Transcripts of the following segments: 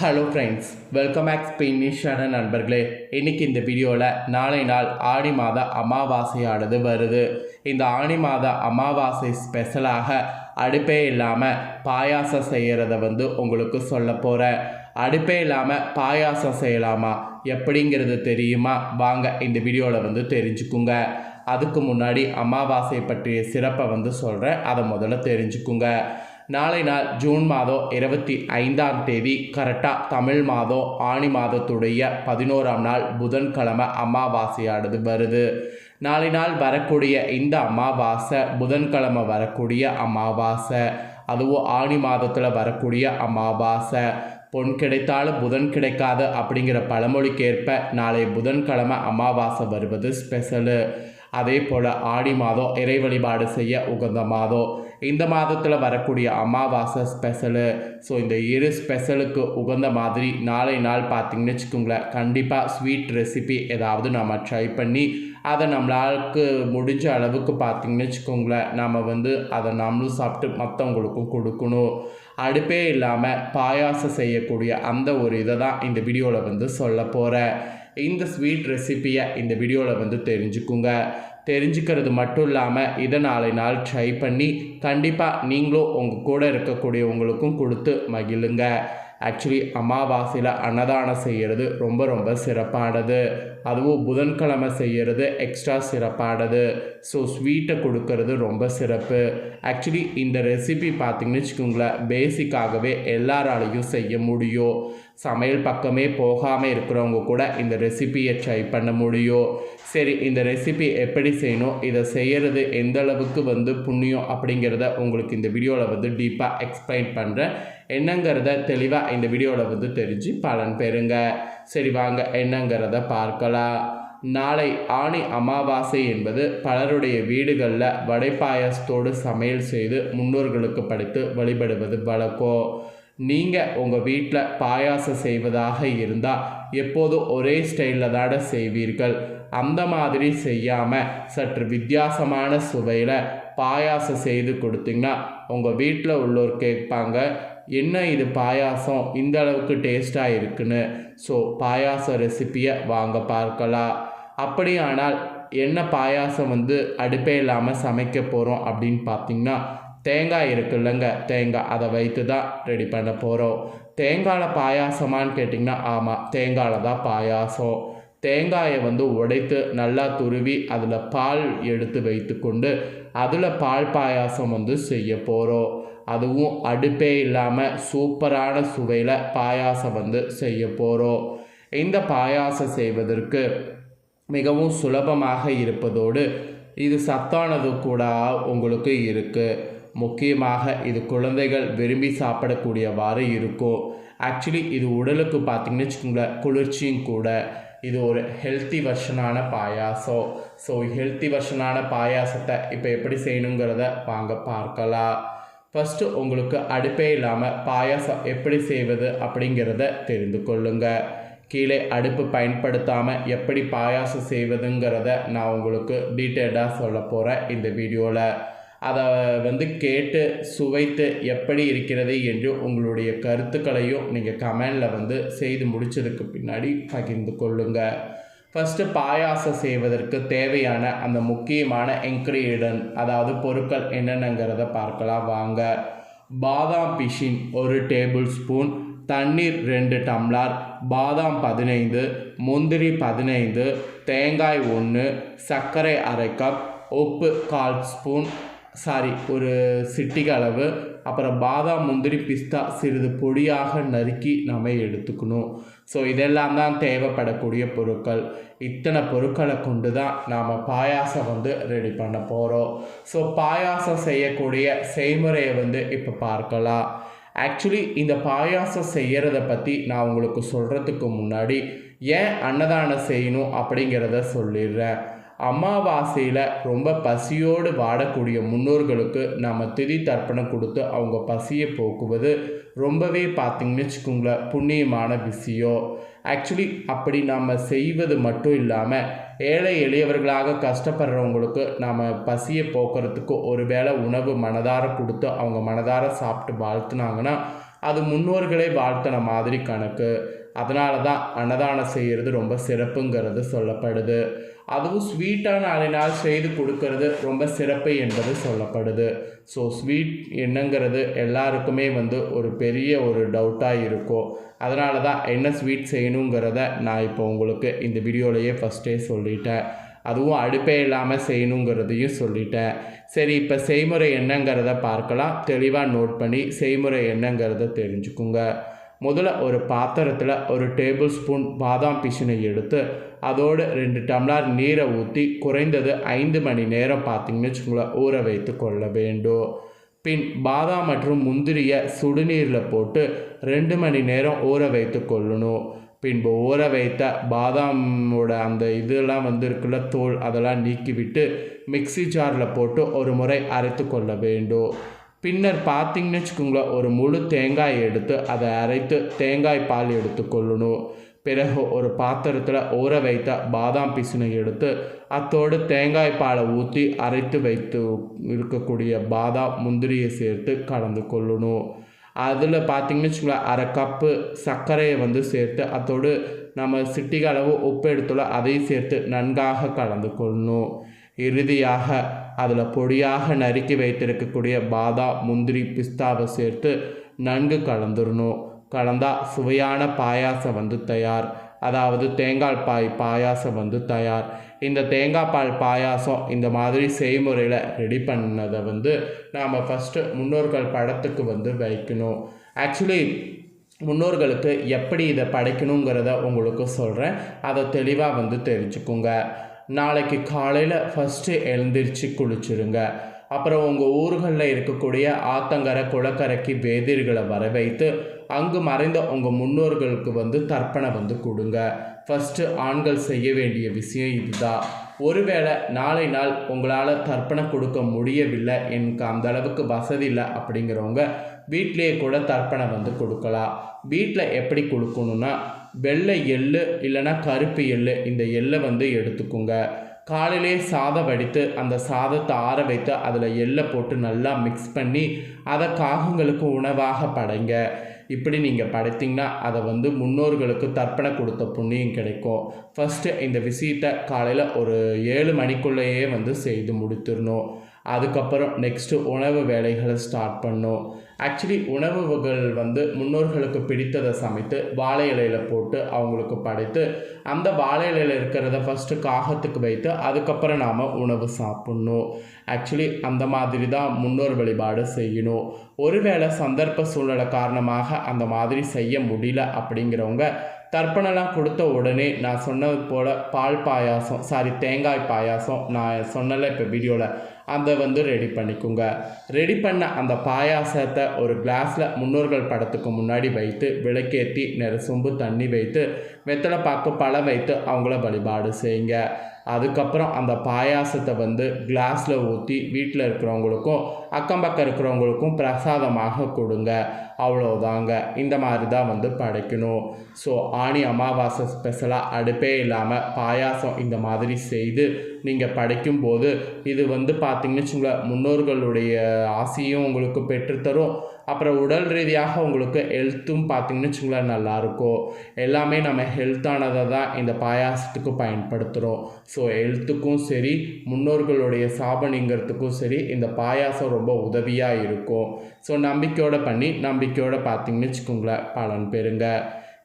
Hello friends welcome back ஸ்பெயினிஷான நண்பர்களே. இன்னைக்கு இந்த வீடியோவில் நாளை நாள் ஆணி மாத அமாவாசையானது வருது. இந்த ஆணி மாத அமாவாசை ஸ்பெஷலாக அடுப்பே இல்லாமல் பாயாசம் செய்கிறத வந்து உங்களுக்கு சொல்ல போகிறேன் அடுப்பே இல்லாமல் பாயாசம் செய்யலாமா? எப்படிங்கிறது தெரியுமா? வாங்க இந்த வீடியோவில் வந்து தெரிஞ்சுக்குங்க. அதுக்கு முன்னாடி அமாவாசை பற்றிய சிறப்பை வந்து சொல்கிறேன் அதை முதல்ல தெரிஞ்சுக்குங்க. நாளை நாள் ஜூன் மாதம் இருபத்தி ஐந்தாம் தேதி கரெக்டாக தமிழ் மாதம் ஆணி மாதத்துடைய பதினோராம் நாள் புதன்கிழமை அமாவாசையானது வருது. நாளை நாள் வரக்கூடிய இந்த அமாவாசை புதன்கிழமை வரக்கூடிய அமாவாசை. அதுவும் ஆணி மாதத்தில் வரக்கூடிய அமாவாசை. பொன் கிடைத்தாலும் புதன் கிடைக்காது அப்படிங்கிற பழமொழிக்கேற்ப நாளை புதன்கிழமை அமாவாசை வருவது ஸ்பெஷலு அதே போல் ஆடி மாதம் இறை வழிபாடு செய்ய உகந்த மாதம். இந்த மாதத்தில் வரக்கூடிய அமாவாசை ஸ்பெஷலு ஸோ இந்த இரு ஸ்பெஷலுக்கு உகந்த மாதிரி நாளை நாள் பார்த்தீங்கன்னு வச்சுக்கோங்களேன் கண்டிப்பாக ஸ்வீட் ரெசிபி ஏதாவது நம்ம ட்ரை பண்ணி அதை நம்மளாளுக்கு முடிஞ்ச அளவுக்கு பார்த்தீங்கன்னு வச்சுக்கோங்களேன் நம்ம வந்து அதை நம்மளும் சாப்பிட்டு மற்றவங்களுக்கும் கொடுக்கணும். அடுப்பே இல்லாமல் பாயாசம் செய்யக்கூடிய அந்த ஒரு இதை தான் இந்த வீடியோவில் வந்து சொல்ல போகிறேன் இந்த ஸ்வீட் ரெசிப்பியை இந்த வீடியோவில் வந்து தெரிஞ்சுக்குங்க. தெரிஞ்சுக்கிறது மட்டும் இல்லாமல் இதை நாளை நாள் ட்ரை பண்ணி கண்டிப்பாக நீங்களும் உங்கள் கூட இருக்கக்கூடியவங்களுக்கும் கொடுத்து மகிழுங்க. ஆக்சுவலி அமாவாசையில் அன்னதானம் செய்கிறது ரொம்ப ரொம்ப சிறப்பானது. அதுவும் புதன்கிழமை செய்கிறது எக்ஸ்ட்ரா சிறப்பானது. ஸோ ஸ்வீட்டை கொடுக்கறது ரொம்ப சிறப்பு. ஆக்சுவலி இந்த ரெசிபி பார்த்திங்கன்னு வச்சுக்கோங்களேன் பேசிக்காகவே எல்லாராலையும் செய்ய முடியும். சமையல் பக்கமே போகாமல் இருக்கிறவங்க கூட இந்த ரெசிபியை ட்ரை பண்ண முடியும். சரி இந்த ரெசிபி எப்படி செய்யணும்? இதை செய்கிறது எந்த அளவுக்கு வந்து புண்ணியம் அப்படிங்கிறத உங்களுக்கு இந்த வீடியோவில் வந்து டீப்பாக எக்ஸ்பிளைன் பண்ணுறேன் என்னங்கிறத தெளிவாக இந்த வீடியோவில் வந்து தெரிஞ்சு பலன் பெறுங்க. சரி வாங்க என்னங்கிறத பார்க்கலாம். நாளை ஆணி அமாவாசை என்பது பலருடைய வீடுகளில் வடை பாயாசத்தோடு சமையல் செய்து முன்னோர்களுக்கு படித்து வழிபடுவது வழக்கம். நீங்கள் உங்கள் வீட்டில் பாயாசம் செய்வதாக இருந்தால் எப்போதும் ஒரே ஸ்டைலில் தாட செய்வீர்கள். அந்த மாதிரி செய்யாமல் சற்று வித்தியாசமான சுவையில் பாயாசம் செய்து கொடுத்தீங்கன்னா உங்கள் வீட்டில் உள்ளோர் கேட்பாங்க என்ன இது பாயாசம்? இந்த அளவுக்கு டேஸ்ட்டாக இருக்குன்னு. ஸோ பாயாசம் ரெசிப்பியை வாங்க பார்க்கலாம். அப்படியானால் என்ன பாயாசம் வந்து அடுப்பே இல்லாமல் சமைக்க போகிறோம் அப்படின்னு பார்த்தீங்கன்னா தேங்காய் இருக்குல்லங்க தேங்காய். அதை வைத்து தான் ரெடி பண்ண போகிறோம் தேங்காயில் பாயாசமான்னு கேட்டிங்கன்னா ஆமாம் தேங்காயில் தான் பாயாசம். தேங்காயை வந்து உடைத்து நல்லா துருவி அதில் பால் எடுத்து வைத்து கொண்டு அதில் பால் பாயாசம் வந்து செய்ய போகிறோம் அதுவும் அடுப்பே இல்லாமல் சூப்பரான சுவையில் பாயாசம் வந்து செய்ய போகிறோம் இந்த பாயாசம் செய்வதற்கு மிகவும் சுலபமாக இருப்பதோடு இது சத்தானது கூட உங்களுக்கு இருக்குது முக்கியமாக இது குழந்தைகள் விரும்பி சாப்பிடக்கூடியவாறு இருக்கும் ஆக்சுவலி இது உடலுக்கு பார்த்திங்கன்னு வச்சுக்கோங்களேன் குளிர்ச்சியும் கூட. இது ஒரு ஹெல்த்தி வெர்ஷனான பாயாசம். ஸோ ஹெல்த்தி வெர்ஷனான பாயாசத்தை இப்போ எப்படி செய்யணுங்கிறத வாங்க பார்க்கலாம். ஃபஸ்ட்டு உங்களுக்கு அடுப்பே இல்லாமல் பாயாசம் எப்படி செய்வது அப்படிங்கிறத தெரிந்து கொள்ளுங்கள் கீழே அடுப்பு பயன்படுத்தாமல் எப்படி பாயாசம் செய்வதுங்கிறத நான் உங்களுக்கு டீட்டெயில்டாக சொல்ல போகிறேன் இந்த வீடியோவில் அதை வந்து கேட்டு சுவைத்து எப்படி இருக்கிறது என்று உங்களுடைய கருத்துக்களையும் நீங்கள் கமெண்டில் வந்து செய்து முடித்ததுக்கு பின்னாடி பகிர்ந்து கொள்ளுங்கள் ஃபஸ்ட்டு பாயாசம் செய்வதற்கு தேவையான அந்த முக்கியமான இன்க்ரீடியன்ட் அதாவது பொருட்கள் என்னென்னங்கிறத பார்க்கலாம் வாங்க. பாதாம் பிஷின் ஒரு டேபிள் ஸ்பூன் தண்ணீர் ரெண்டு டம்ளர் பாதாம் பதினைந்து முந்திரி பதினைந்து தேங்காய் ஒன்று சர்க்கரை அரை கப் உப்பு கால் ஸ்பூன் சாரி ஒரு சிட்டிக அளவு அப்புறம் பாதாம் முந்திரி பிஸ்தா சிறிது பொடியாக நறுக்கி நம்ம எடுத்துக்கணும். ஸோ இதெல்லாம் தான் தேவைப்படக்கூடிய பொருட்கள். இத்தனை பொருட்களை கொண்டு தான் நாம் பாயாசம் வந்து ரெடி பண்ண போகிறோம் ஸோ பாயாசம் செய்யக்கூடிய செய்முறையை வந்து இப்போ பார்க்கலாம். ஆக்சுவலி இந்த பாயாசம் செய்கிறத பற்றி நான் உங்களுக்கு சொல்கிறதுக்கு முன்னாடி ஏன் அன்னதானம் செய்யணும் அப்படிங்கிறத சொல்லிடுறேன். அமாவாசையில் ரொம்ப பசியோடு வாடக்கூடிய முன்னோர்களுக்கு நம்ம திதி தர்ப்பணம் கொடுத்து அவங்க பசியை போக்குவது ரொம்பவே பார்த்திங்கன்னு வச்சுக்கோங்களேன் புண்ணியமான விஷயம். ஆக்சுவலி அப்படி நாம் செய்வது மட்டும் இல்லாமல் ஏழை எளியவர்களாக கஷ்டப்படுறவங்களுக்கு நாம் பசியை போக்குறதுக்கு ஒரு வேளை உணவு மனதார கொடுத்து அவங்க மனதார சாப்பிட்டு வாழ்த்துனாங்கன்னா அது முன்னோர்களை வாழ்த்தின மாதிரி கணக்கு. அதனால தான் அன்னதானம் செய்கிறது ரொம்ப சிறப்புங்கிறது சொல்லப்படுது. அதுவும் ஸ்வீட்டான நாளினால் செய்து கொடுக்கறது ரொம்ப சிறப்பு என்பது சொல்லப்படுது. ஸோ ஸ்வீட் என்னங்கிறது எல்லாருக்குமே வந்து ஒரு பெரிய ஒரு டவுட்டாக இருக்கும். அதனால தான் என்ன ஸ்வீட் செய்யணுங்கிறத நான் இப்போ உங்களுக்கு இந்த வீடியோலையே ஃபஸ்ட்டே சொல்லிட்டேன். அதுவும் அடுப்பே இல்லாமல் செய்யணுங்கிறதையும் சொல்லிட்டேன் சரி இப்போ செய்முறை என்னங்கிறத பார்க்கலாம். தெளிவாக நோட் பண்ணி செய்முறை என்னங்கிறத தெரிஞ்சுக்குங்க. முதல்ல ஒரு பாத்திரத்தில் ஒரு டேபிள் ஸ்பூன் பாதாம் பிசினை எடுத்து அதோடு ரெண்டு டம்ளர் நீரை ஊற்றி குறைந்தது ஐந்து மணி நேரம் பார்த்தீங்கன்னு வச்சுக்கோங்களேன் ஊற வைத்து கொள்ள வேண்டும். பின் பாதாம் மற்றும் முந்திரியை சுடுநீரில் போட்டு ரெண்டு மணி நேரம் ஊற வைத்து கொள்ளணும். பின்பு ஊற வைத்த பாதாமோட அந்த இதெல்லாம் வந்து இருக்குல்ல தோல் அதெல்லாம் நீக்கிவிட்டு மிக்ஸி ஜாரில் போட்டு ஒரு முறை அரைத்து கொள்ள வேண்டும். பின்னர் பார்த்திங்கன்னு வச்சுக்கோங்களேன் ஒரு முழு தேங்காய் எடுத்து அதை அரைத்து தேங்காய் பால் எடுத்துக்கொள்ளணும் பிறகு ஒரு பாத்திரத்தில் ஊற வைத்த பாதாம் பிசினை எடுத்து அத்தோடு தேங்காய் பாலை ஊற்றி அரைத்து வைத்து இருக்கக்கூடிய பாதாம் முந்திரியை சேர்த்து கலந்து கொள்ளணும். அதில் பார்த்தீங்கன்னு வச்சுக்கோங்களேன் அரை கப்பு சர்க்கரையை வந்து சேர்த்து அத்தோடு நம்ம சிட்டிக அளவு உப்பு எடுத்துள்ள அதையும் சேர்த்து நன்காக கலந்து கொள்ளணும். இறுதியாக அதில் பொடியாக நறுக்கி வைத்திருக்கக்கூடிய பாதாம் முந்திரி பிஸ்தாவை சேர்த்து நன்கு கலந்துடணும் கலந்தால் சுவையான பாயாசம் வந்து தயார். அதாவது தேங்காய் பாய் பாயாசம் வந்து தயார். இந்த தேங்காய் பால் பாயாசம் இந்த மாதிரி செய்முறையில் ரெடி பண்ணதை வந்து நாம் ஃபஸ்ட்டு முன்னோர்கள் படத்துக்கு வந்து வைக்கணும். ஆக்சுவலி முன்னோர்களுக்கு எப்படி இதை படைக்கணுங்கிறத உங்களுக்கு சொல்கிறேன் அதை தெளிவாக வந்து தெரிஞ்சுக்குங்க. நாளைக்கு காலையில் ஃபஸ்ட்டு எழுந்திரிச்சு குளிச்சுருங்க. அப்புறம் உங்கள் ஊர்களில் இருக்கக்கூடிய ஆத்தங்கரை குளக்கரைக்கு வேதிர்களை வர வைத்து அங்கு மறைந்த உங்கள் முன்னோர்களுக்கு வந்து தர்ப்பணை வந்து கொடுங்க. ஃபஸ்ட்டு ஆண்கள் செய்ய வேண்டிய விஷயம் இதுதான் ஒருவேளை நாளை நாள் உங்களால் தர்ப்பணம் கொடுக்க முடியவில்லை எனக்கு அந்த அளவுக்கு வசதி இல்லை அப்படிங்கிறவங்க வீட்டிலேயே கூட தர்ப்பணம் வந்து கொடுக்கலாம். வீட்டில் எப்படி கொடுக்கணுன்னா வெள்ளை எள்ளு இல்லைன்னா கருப்பு எள்ளு இந்த எள்ளை வந்து எடுத்துக்கோங்க. காலையிலே சாதம் வடித்து அந்த சாதத்தை ஆற வைத்து அதில் எள்ளை போட்டு நல்லா மிக்ஸ் பண்ணி அதை காகங்களுக்கு உணவாக படைங்க. இப்படி நீங்கள் படைத்தீங்கன்னா அதை வந்து முன்னோர்களுக்கு தர்ப்பணை கொடுத்த புண்ணியம் கிடைக்கும். ஃபஸ்ட்டு இந்த விஷயத்தை காலையில் ஒரு ஏழு மணிக்குள்ளேயே வந்து செய்து முடித்திடணும். அதுக்கப்புறம் நெக்ஸ்ட்டு உணவு வேலைகளை ஸ்டார்ட் பண்ணும். ஆக்சுவலி உணவுகள் வந்து முன்னோர்களுக்கு பிடித்ததை சமைத்து வாழை இலையில் போட்டு அவங்களுக்கு படைத்து அந்த வாழை இலையில் இருக்கிறத ஃபஸ்ட்டு காகத்துக்கு வைத்து அதுக்கப்புறம் நாம் உணவு சாப்பிட்ணும். ஆக்சுவலி அந்த மாதிரி தான் முன்னோர் வழிபாடு செய்யணும். ஒருவேளை சந்தர்ப்ப சூழ்நிலை காரணமாக அந்த மாதிரி செய்ய முடியல அப்படிங்கிறவங்க தர்ப்பணம்லாம் கொடுத்த உடனே நான் சொன்னது போல் பால் பாயாசம் சாரி தேங்காய் பாயாசம் நான் சொன்னல இப்போ வீடியோவில் அதை வந்து ரெடி பண்ணிக்கோங்க. ரெடி பண்ண அந்த பாயாசத்தை ஒரு கிளாஸில் முன்னோர்கள் படத்துக்கு முன்னாடி வைத்து விளக்கேற்றி நிற சொம்பு தண்ணி வைத்து வெத்தலை பாக்கு பழம் வைத்து அவங்கள வழிபாடு செய்யுங்க. அதுக்கப்புறம் அந்த பாயாசத்தை வந்து கிளாஸில் ஊற்றி வீட்டில் இருக்கிறவங்களுக்கும் அக்கம் பக்கம் இருக்கிறவங்களுக்கும் பிரசாதமாக கொடுங்க. அவ்வளோதாங்க இந்த மாதிரி தான் வந்து படைக்கணும். ஸோ ஆணி அமாவாசை ஸ்பெஷலாக அடுப்பே இல்லாமல் பாயாசம் இந்த மாதிரி செய்து நீங்கள் படைக்கும்போது இது வந்து பார்த்திங்கன்னு வச்சுங்களேன் முன்னோர்களுடைய ஆசையும் உங்களுக்கு பெற்றுத்தரும். அப்புறம் உடல் ரீதியாக உங்களுக்கு ஹெல்த்தும் பார்த்திங்கன்னு வச்சுங்களேன் நல்லாயிருக்கும். எல்லாமே நம்ம ஹெல்த்தானதை தான் இந்த பாயாசத்துக்கு பயன்படுத்துகிறோம் ஸோ ஹெல்த்துக்கும் சரி முன்னோர்களுடைய சாபனிங்கிறதுக்கும் சரி இந்த பாயாசம் ரொம்ப உதவியாக இருக்கும். ஸோ நம்பிக்கையோடு பண்ணி நம்பிக்கையோடு பார்த்திங்கன்னு வச்சுக்கோங்களேன் பலன் பெறுங்க.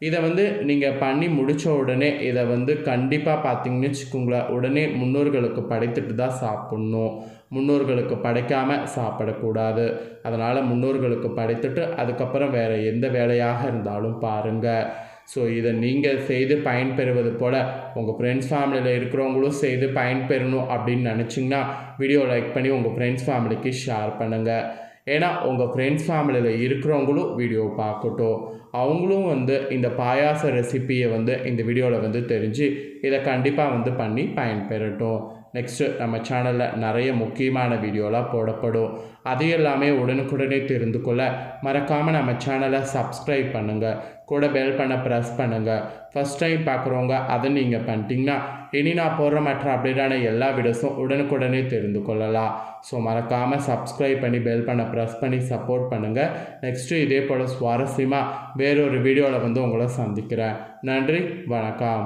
இதை வந்து நீங்கள் பண்ணி முடித்த உடனே இதை வந்து கண்டிப்பாக பார்த்தீங்கன்னு வச்சுக்கோங்களேன். உடனே முன்னோர்களுக்கு படைத்துட்டு தான் சாப்பிட்ணும். முன்னோர்களுக்கு படைக்காமல் சாப்பிடக்கூடாது. அதனால் முன்னோர்களுக்கு படைத்துட்டு அதுக்கப்புறம் வேறு எந்த வேலையாக இருந்தாலும் பாருங்கள் ஸோ இதை நீங்கள் செய்து பயன்பெறுவது போல் உங்கள் ஃப்ரெண்ட்ஸ் ஃபேமிலியில் இருக்கிறவங்களும் செய்து பயன்பெறணும் அப்படின்னு நினச்சிங்கன்னா வீடியோ லைக் பண்ணி உங்கள் ஃப்ரெண்ட்ஸ் ஃபேமிலிக்கு ஷேர் பண்ணுங்கள் ஏன்னா உங்கள் ஃப்ரெண்ட்ஸ் ஃபேமிலியில் இருக்கிறவங்களும் வீடியோ பார்க்கட்டும். அவங்களும் வந்து இந்த பாயாச ரெசிப்பியை வந்து இந்த வீடியோவில் வந்து தெரிஞ்சு இதை கண்டிப்பாக வந்து பண்ணி பயன்பெறட்டும். நெக்ஸ்ட்டு நம்ம சேனலில் நிறைய முக்கியமான வீடியோலாம் போடப்படும். அது எல்லாமே உடனுக்குடனே தெரிந்து கொள்ள மறக்காமல் நம்ம சேனலை சப்ஸ்கிரைப் பண்ணுங்கள் கூட பெல் பண்ண ப்ரெஸ் பண்ணுங்கள் ஃபஸ்ட் டைம் பார்க்குறவங்க அதை நீங்கள் பண்ணிட்டீங்கன்னா இனி நான் போடுற மற்ற அப்டேட்டான எல்லா வீடியோஸும் உடனுக்குடனே தெரிந்து கொள்ளலாம். ஸோ மறக்காமல் சப்ஸ்கிரைப் பண்ணி பெல் பண்ண ப்ரெஸ் பண்ணி சப்போர்ட் பண்ணுங்கள் நெக்ஸ்ட்டு இதே போல் சுவாரஸ்யமாக வேறொரு வீடியோவில் வந்து உங்களை சந்திக்கிறேன். நன்றி வணக்கம்.